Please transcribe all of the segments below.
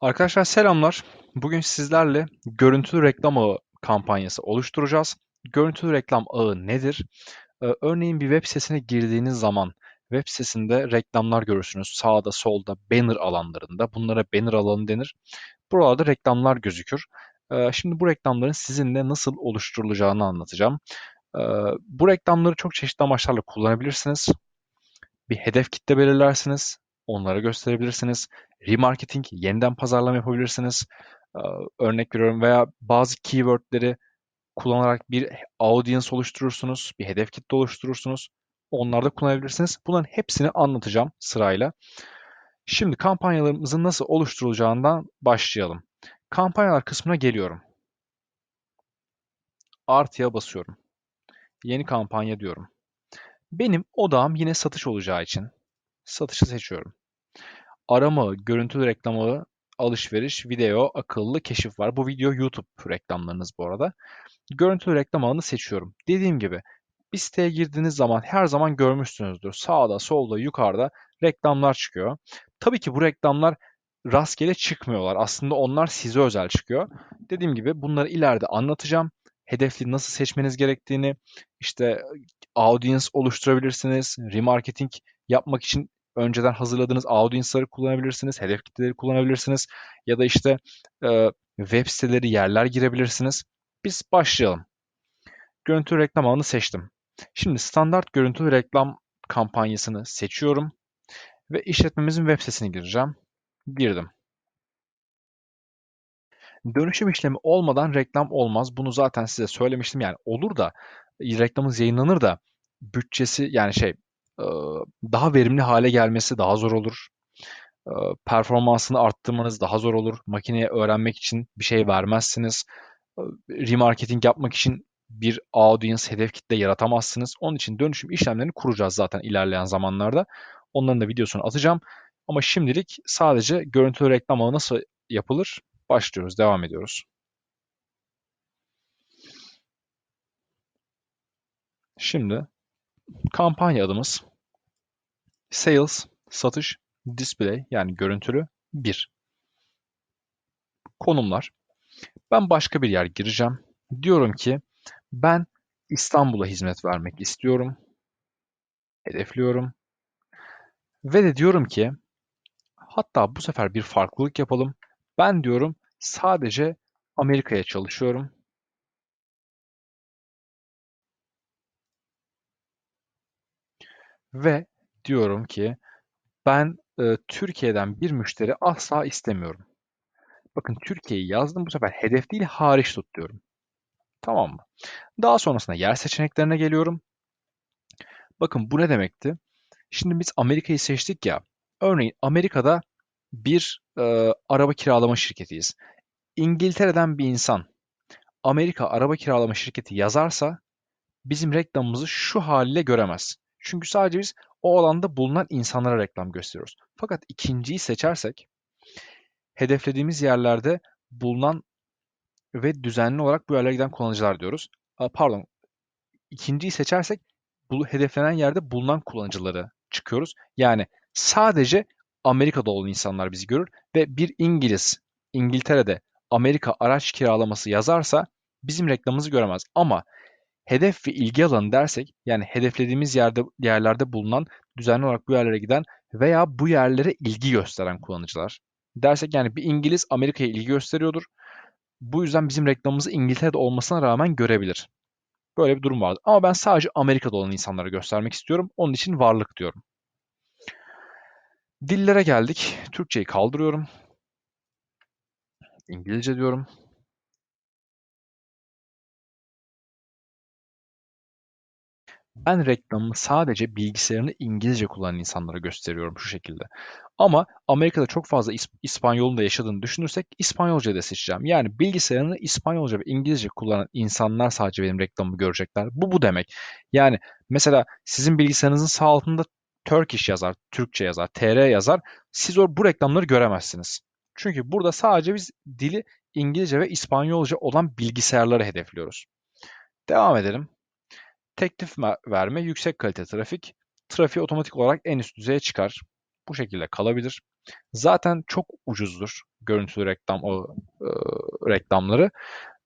Arkadaşlar selamlar. Bugün sizlerle görüntülü reklam ağı kampanyası oluşturacağız. Görüntülü reklam ağı nedir? Ee, örneğin bir web sitesine girdiğiniz zaman web sitesinde reklamlar görürsünüz. Sağda, solda, banner alanlarında. Bunlara banner alanı denir. Buralarda reklamlar gözükür. Ee, şimdi bu reklamların sizinle nasıl oluşturulacağını anlatacağım. Ee, bu reklamları çok çeşitli amaçlarla kullanabilirsiniz. Bir hedef kitle belirlersiniz. Onlara gösterebilirsiniz. Remarketing, yeniden pazarlama yapabilirsiniz. Ee, örnek veriyorum veya bazı keywordleri kullanarak bir audience oluşturursunuz, bir hedef kitle oluşturursunuz. Onlarda kullanabilirsiniz. Bunların hepsini anlatacağım sırayla. Şimdi kampanyalarımızın nasıl oluşturulacağından başlayalım. Kampanyalar kısmına geliyorum. Artıya basıyorum. Yeni kampanya diyorum. Benim odağım yine satış olacağı için satışı seçiyorum. Arama, görüntülü reklam ağı, alışveriş, video, akıllı keşif var. Bu video YouTube reklamlarınız bu arada. Görüntülü reklam ağını seçiyorum. Dediğim gibi bir siteye girdiğiniz zaman her zaman görmüşsünüzdür. Sağda, solda, yukarıda reklamlar çıkıyor. Tabii ki bu reklamlar rastgele çıkmıyorlar. Aslında onlar size özel çıkıyor. Dediğim gibi bunları ileride anlatacağım. Hedefli nasıl seçmeniz gerektiğini, işte audience oluşturabilirsiniz, remarketing yapmak için önceden hazırladığınız audience'ları kullanabilirsiniz, hedef kitleleri kullanabilirsiniz ya da işte e, web siteleri yerler girebilirsiniz. Biz başlayalım. Görüntü reklam ağını seçtim. Şimdi standart görüntü reklam kampanyasını seçiyorum ve işletmemizin web sitesine gireceğim. Girdim. Dönüşüm işlemi olmadan reklam olmaz. Bunu zaten size söylemiştim. Yani olur da reklamınız yayınlanır da bütçesi yani şey daha verimli hale gelmesi daha zor olur. Performansını arttırmanız daha zor olur. Makineye öğrenmek için bir şey vermezsiniz. Remarketing yapmak için bir audience, hedef kitle yaratamazsınız. Onun için dönüşüm işlemlerini kuracağız zaten ilerleyen zamanlarda. Onların da videosunu atacağım. Ama şimdilik sadece görüntülü reklam nasıl yapılır? Başlıyoruz, devam ediyoruz. Şimdi kampanya adımız Sales, satış, display yani görüntülü 1. Konumlar. Ben başka bir yer gireceğim. Diyorum ki ben İstanbul'a hizmet vermek istiyorum. Hedefliyorum. Ve de diyorum ki hatta bu sefer bir farklılık yapalım. Ben diyorum sadece Amerika'ya çalışıyorum. Ve diyorum ki ben e, Türkiye'den bir müşteri asla istemiyorum. Bakın Türkiye'yi yazdım bu sefer hedef değil hariç tut diyorum. Tamam mı? Daha sonrasında yer seçeneklerine geliyorum. Bakın bu ne demekti? Şimdi biz Amerika'yı seçtik ya. Örneğin Amerika'da bir e, araba kiralama şirketiyiz. İngiltere'den bir insan Amerika araba kiralama şirketi yazarsa bizim reklamımızı şu haliyle göremez. Çünkü sadece biz o alanda bulunan insanlara reklam gösteriyoruz. Fakat ikinciyi seçersek hedeflediğimiz yerlerde bulunan ve düzenli olarak bu yerlere giden kullanıcılar diyoruz. Pardon, ikinciyi seçersek bu hedeflenen yerde bulunan kullanıcıları çıkıyoruz. Yani sadece Amerika'da olan insanlar bizi görür ve bir İngiliz İngiltere'de Amerika araç kiralaması yazarsa bizim reklamımızı göremez. Ama hedef ve ilgi alanı dersek yani hedeflediğimiz yerde yerlerde bulunan düzenli olarak bu yerlere giden veya bu yerlere ilgi gösteren kullanıcılar dersek yani bir İngiliz Amerika'ya ilgi gösteriyordur. Bu yüzden bizim reklamımızı İngiltere'de olmasına rağmen görebilir. Böyle bir durum vardı. Ama ben sadece Amerika'da olan insanlara göstermek istiyorum. Onun için varlık diyorum. Dillere geldik. Türkçeyi kaldırıyorum. İngilizce diyorum. Ben reklamımı sadece bilgisayarını İngilizce kullanan insanlara gösteriyorum şu şekilde. Ama Amerika'da çok fazla İs İspanyol'un da yaşadığını düşünürsek İspanyolca da seçeceğim. Yani bilgisayarını İspanyolca ve İngilizce kullanan insanlar sadece benim reklamımı görecekler. Bu bu demek. Yani mesela sizin bilgisayarınızın sağ altında Turkish yazar, Türkçe yazar, TR yazar. Siz o bu reklamları göremezsiniz. Çünkü burada sadece biz dili İngilizce ve İspanyolca olan bilgisayarları hedefliyoruz. Devam edelim. Teklif verme, yüksek kalite trafik. Trafiği otomatik olarak en üst düzeye çıkar. Bu şekilde kalabilir. Zaten çok ucuzdur görüntülü reklam o e, reklamları.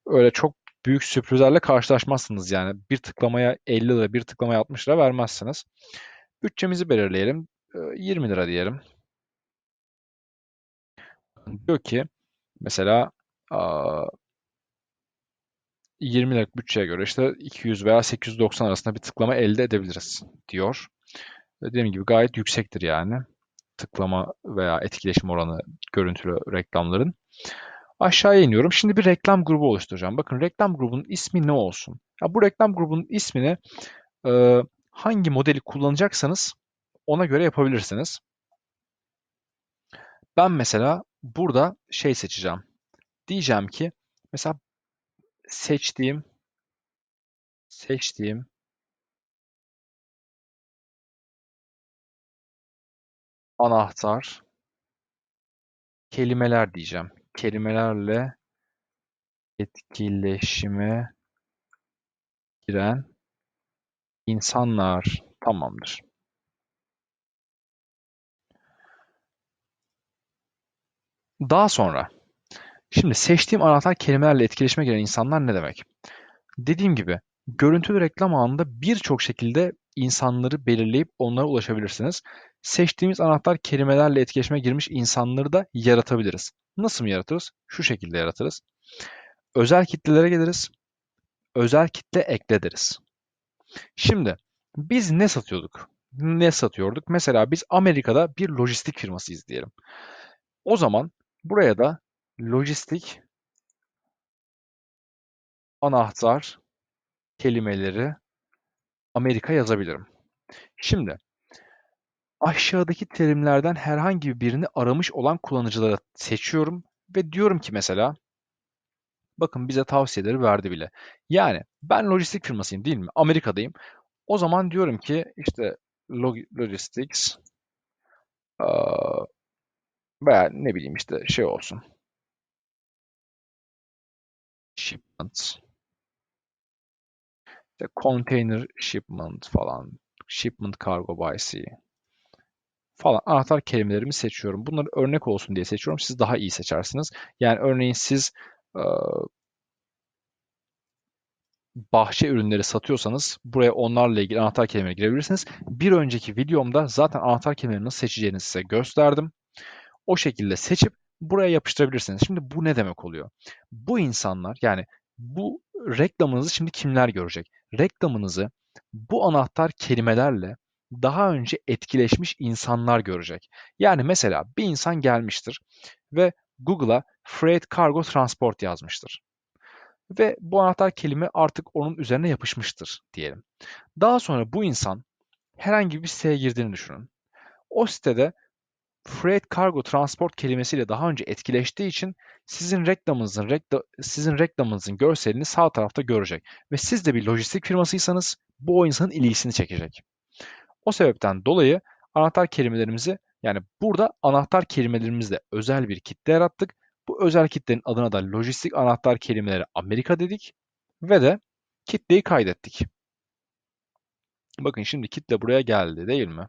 Öyle çok büyük sürprizlerle karşılaşmazsınız yani. Bir tıklamaya 50 lira, bir tıklamaya 60 lira vermezsiniz. Bütçemizi belirleyelim. E, 20 lira diyelim. Diyor ki mesela aa, 20 liralık bütçeye göre işte 200 veya 890 arasında bir tıklama elde edebiliriz diyor. Dediğim gibi gayet yüksektir yani tıklama veya etkileşim oranı görüntülü reklamların. Aşağıya iniyorum. Şimdi bir reklam grubu oluşturacağım. Bakın reklam grubunun ismi ne olsun? Ya bu reklam grubunun ismini e, hangi modeli kullanacaksanız ona göre yapabilirsiniz. Ben mesela burada şey seçeceğim. Diyeceğim ki mesela seçtiğim seçtiğim anahtar kelimeler diyeceğim. Kelimelerle etkileşime giren insanlar tamamdır. Daha sonra şimdi seçtiğim anahtar kelimelerle etkileşime giren insanlar ne demek? Dediğim gibi görüntülü reklam anında birçok şekilde insanları belirleyip onlara ulaşabilirsiniz. Seçtiğimiz anahtar kelimelerle etkileşime girmiş insanları da yaratabiliriz. Nasıl mı yaratırız? Şu şekilde yaratırız. Özel kitlelere geliriz. Özel kitle ekle deriz. Şimdi biz ne satıyorduk? Ne satıyorduk? Mesela biz Amerika'da bir lojistik firmasıyız diyelim. O zaman buraya da lojistik anahtar kelimeleri Amerika yazabilirim. Şimdi aşağıdaki terimlerden herhangi birini aramış olan kullanıcıları seçiyorum ve diyorum ki mesela bakın bize tavsiyeleri verdi bile. Yani ben lojistik firmasıyım değil mi? Amerika'dayım. O zaman diyorum ki işte logistics veya ne bileyim işte şey olsun. Shipment işte container shipment falan, shipment cargo by sea falan anahtar kelimelerimi seçiyorum. Bunları örnek olsun diye seçiyorum. Siz daha iyi seçersiniz. Yani örneğin siz e, bahçe ürünleri satıyorsanız buraya onlarla ilgili anahtar kelimeleri girebilirsiniz. Bir önceki videomda zaten anahtar kelimeleri nasıl seçeceğinizi size gösterdim. O şekilde seçip buraya yapıştırabilirsiniz. Şimdi bu ne demek oluyor? Bu insanlar yani bu reklamınızı şimdi kimler görecek? Reklamınızı bu anahtar kelimelerle daha önce etkileşmiş insanlar görecek. Yani mesela bir insan gelmiştir ve Google'a freight cargo transport yazmıştır. Ve bu anahtar kelime artık onun üzerine yapışmıştır diyelim. Daha sonra bu insan herhangi bir siteye girdiğini düşünün. O sitede freight cargo transport kelimesiyle daha önce etkileştiği için sizin reklamınızın rekla, sizin reklamınızın görselini sağ tarafta görecek ve siz de bir lojistik firmasıysanız bu o insanın ilgisini çekecek. O sebepten dolayı anahtar kelimelerimizi yani burada anahtar kelimelerimizle özel bir kitle yarattık. Bu özel kitlenin adına da lojistik anahtar kelimeleri Amerika dedik ve de kitleyi kaydettik. Bakın şimdi kitle buraya geldi değil mi?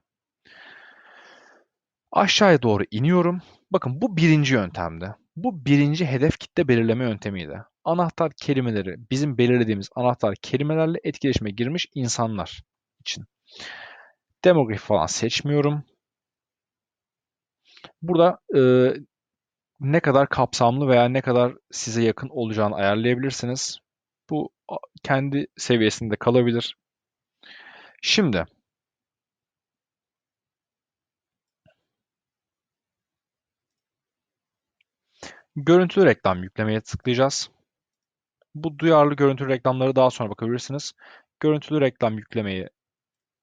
Aşağıya doğru iniyorum. Bakın bu birinci yöntemdi. Bu birinci hedef kitle belirleme yöntemiydi. Anahtar kelimeleri bizim belirlediğimiz anahtar kelimelerle etkileşime girmiş insanlar için. Demografi falan seçmiyorum. Burada e, ne kadar kapsamlı veya ne kadar size yakın olacağını ayarlayabilirsiniz. Bu kendi seviyesinde kalabilir. Şimdi Görüntülü reklam yüklemeye tıklayacağız. Bu duyarlı görüntülü reklamları daha sonra bakabilirsiniz. Görüntülü reklam yüklemeyi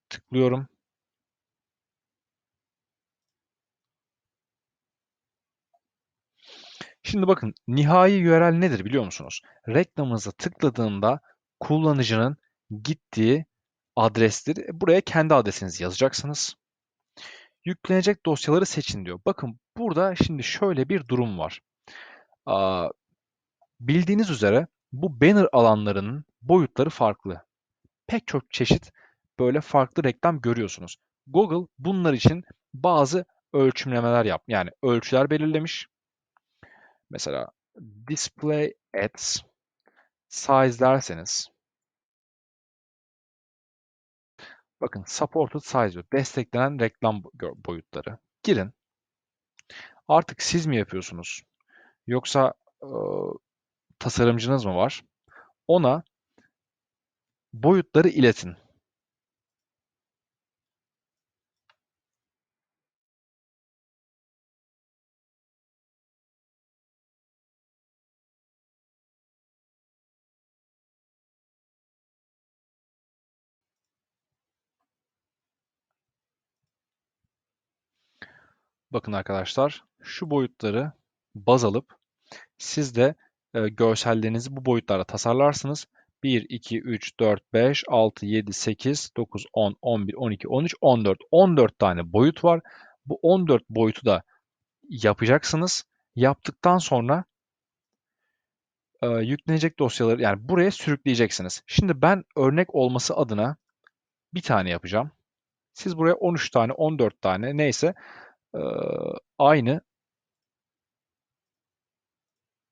tıklıyorum. Şimdi bakın nihai URL nedir biliyor musunuz? Reklamınıza tıkladığında kullanıcının gittiği adrestir. Buraya kendi adresinizi yazacaksınız. Yüklenecek dosyaları seçin diyor. Bakın burada şimdi şöyle bir durum var. Bildiğiniz üzere bu banner alanlarının boyutları farklı. Pek çok çeşit böyle farklı reklam görüyorsunuz. Google bunlar için bazı ölçümlemeler yap. Yani ölçüler belirlemiş. Mesela display ads size derseniz bakın supported size. Desteklenen reklam boyutları. Girin. Artık siz mi yapıyorsunuz? Yoksa e, tasarımcınız mı var? Ona boyutları iletin. Bakın arkadaşlar şu boyutları baz alıp siz de e, görsellerinizi bu boyutlarda tasarlarsınız. 1, 2, 3, 4, 5, 6, 7, 8, 9, 10, 11, 12, 13, 14. 14 tane boyut var. Bu 14 boyutu da yapacaksınız. Yaptıktan sonra e, yüklenecek dosyaları yani buraya sürükleyeceksiniz. Şimdi ben örnek olması adına bir tane yapacağım. Siz buraya 13 tane, 14 tane neyse e, aynı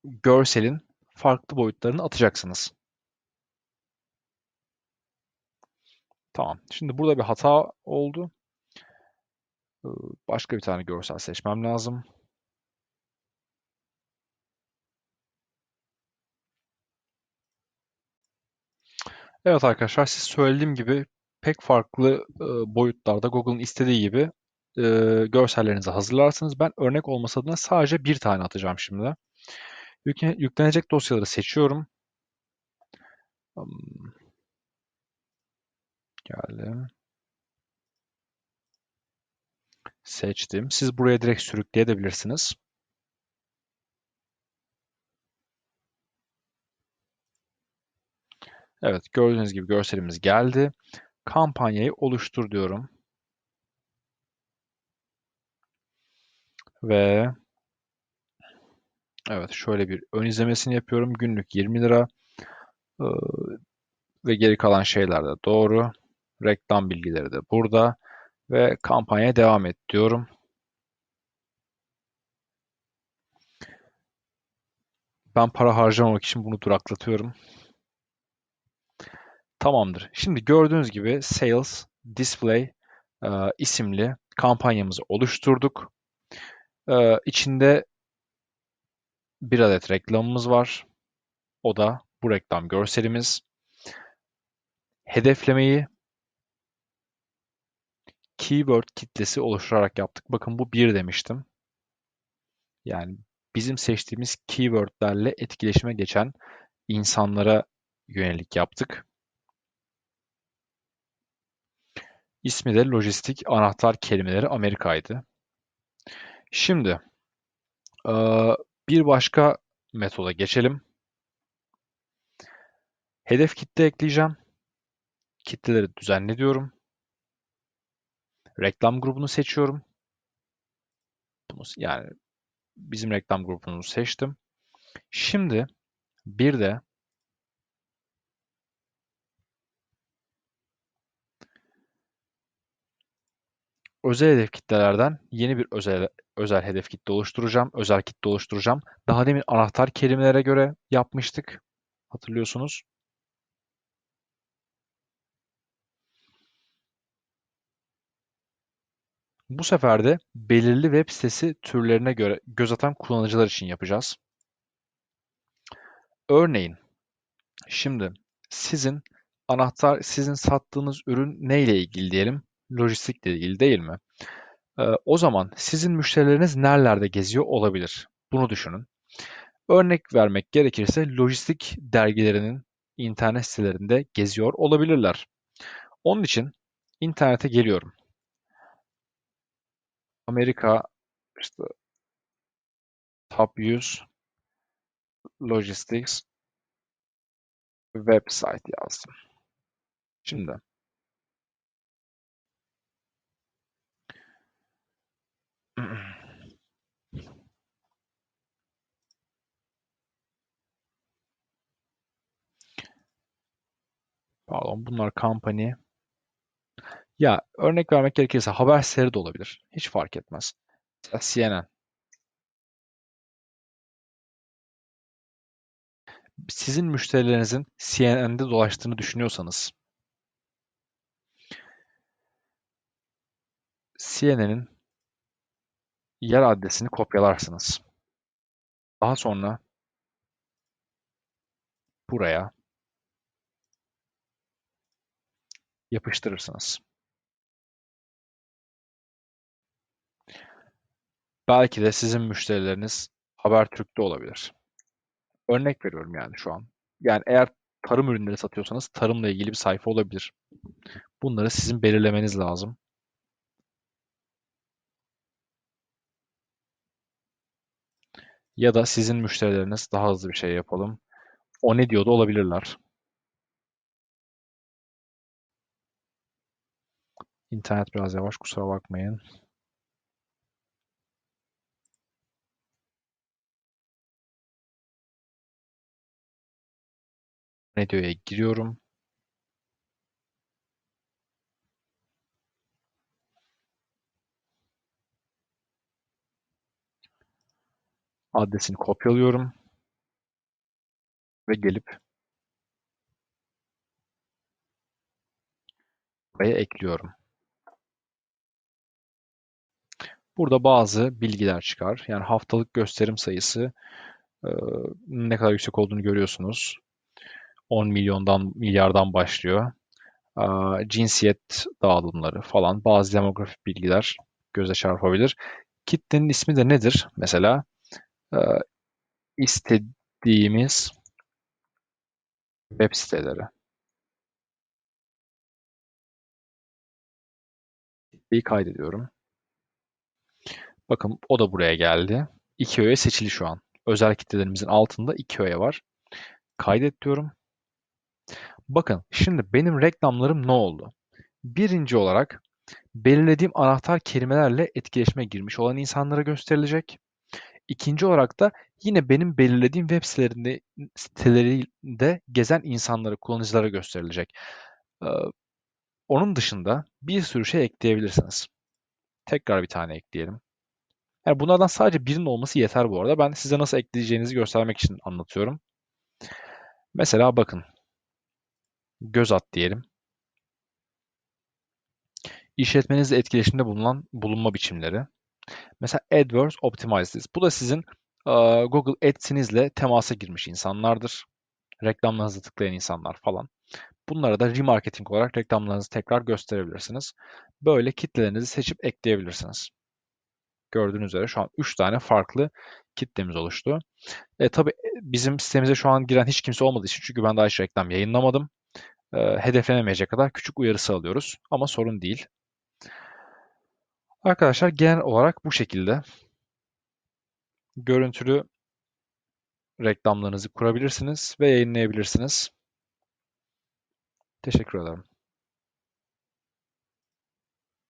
görselin farklı boyutlarını atacaksınız. Tamam. Şimdi burada bir hata oldu. Ee, başka bir tane görsel seçmem lazım. Evet arkadaşlar siz söylediğim gibi pek farklı e, boyutlarda Google'ın istediği gibi e, görsellerinizi hazırlarsınız. Ben örnek olması adına sadece bir tane atacağım şimdi. Yükle, yüklenecek dosyaları seçiyorum. Geldim. Seçtim. Siz buraya direkt sürükleyebilirsiniz. Evet, gördüğünüz gibi görselimiz geldi. Kampanyayı oluştur diyorum. Ve evet şöyle bir ön izlemesini yapıyorum. Günlük 20 lira. Ee, ve geri kalan şeyler de doğru. Reklam bilgileri de burada. Ve kampanyaya devam et diyorum. Ben para harcamamak için bunu duraklatıyorum. Tamamdır. Şimdi gördüğünüz gibi Sales Display e, isimli kampanyamızı oluşturduk. E, içinde bir adet reklamımız var. O da bu reklam görselimiz. Hedeflemeyi keyword kitlesi oluşturarak yaptık. Bakın bu bir demiştim. Yani bizim seçtiğimiz keywordlerle etkileşime geçen insanlara yönelik yaptık. İsmi de lojistik anahtar kelimeleri Amerika'ydı. Şimdi bir başka metoda geçelim. Hedef kitle ekleyeceğim. Kitleleri düzenle diyorum. Reklam grubunu seçiyorum. Bunu, yani bizim reklam grubunu seçtim. Şimdi bir de özel hedef kitlelerden yeni bir özel özel hedef kitle oluşturacağım. Özel kitle oluşturacağım. Daha demin anahtar kelimelere göre yapmıştık. Hatırlıyorsunuz. Bu sefer de belirli web sitesi türlerine göre göz atan kullanıcılar için yapacağız. Örneğin şimdi sizin anahtar sizin sattığınız ürün neyle ilgili diyelim? Lojistikle ilgili değil mi? Ee, o zaman sizin müşterileriniz nerelerde geziyor olabilir? Bunu düşünün. Örnek vermek gerekirse lojistik dergilerinin internet sitelerinde geziyor olabilirler. Onun için internete geliyorum. Amerika işte top 100 logistics website yazdım. Şimdi Pardon bunlar company. Ya örnek vermek gerekirse haber siteri de olabilir. Hiç fark etmez. CNN. Sizin müşterilerinizin CNN'de dolaştığını düşünüyorsanız CNN'in yer adresini kopyalarsınız. Daha sonra buraya yapıştırırsınız. Belki de sizin müşterileriniz Habertürk'te olabilir. Örnek veriyorum yani şu an. Yani eğer tarım ürünleri satıyorsanız tarımla ilgili bir sayfa olabilir. Bunları sizin belirlemeniz lazım. Ya da sizin müşterileriniz daha hızlı bir şey yapalım. O ne diyordu olabilirler. İnternet biraz yavaş kusura bakmayın. Radio'ya giriyorum. Adresini kopyalıyorum. Ve gelip buraya ekliyorum. Burada bazı bilgiler çıkar. Yani haftalık gösterim sayısı ne kadar yüksek olduğunu görüyorsunuz. 10 milyondan milyardan başlıyor. Cinsiyet dağılımları falan bazı demografik bilgiler göze çarpabilir. Kitlenin ismi de nedir? Mesela istediğimiz web siteleri. Kitleyi kaydediyorum. Bakın o da buraya geldi. İki öğe seçili şu an. Özel kitlelerimizin altında iki öğe var. Kaydet diyorum. Bakın şimdi benim reklamlarım ne oldu? Birinci olarak belirlediğim anahtar kelimelerle etkileşime girmiş olan insanlara gösterilecek. İkinci olarak da yine benim belirlediğim web sitelerinde, sitelerinde gezen insanlara, kullanıcılara gösterilecek. Ee, onun dışında bir sürü şey ekleyebilirsiniz. Tekrar bir tane ekleyelim. Yani bunlardan sadece birinin olması yeter bu arada. Ben size nasıl ekleyeceğinizi göstermek için anlatıyorum. Mesela bakın. Göz at diyelim. İşletmenizle etkileşimde bulunan bulunma biçimleri. Mesela AdWords Optimized. Bu da sizin Google Ads'inizle temasa girmiş insanlardır. Reklamlarınızı tıklayan insanlar falan. Bunlara da remarketing olarak reklamlarınızı tekrar gösterebilirsiniz. Böyle kitlelerinizi seçip ekleyebilirsiniz. Gördüğünüz üzere şu an 3 tane farklı kitlemiz oluştu. E, tabii bizim sitemize şu an giren hiç kimse olmadığı için çünkü ben daha hiç reklam yayınlamadım. E, hedeflenemeyecek kadar küçük uyarısı alıyoruz ama sorun değil. Arkadaşlar genel olarak bu şekilde görüntülü reklamlarınızı kurabilirsiniz ve yayınlayabilirsiniz. Teşekkür ederim.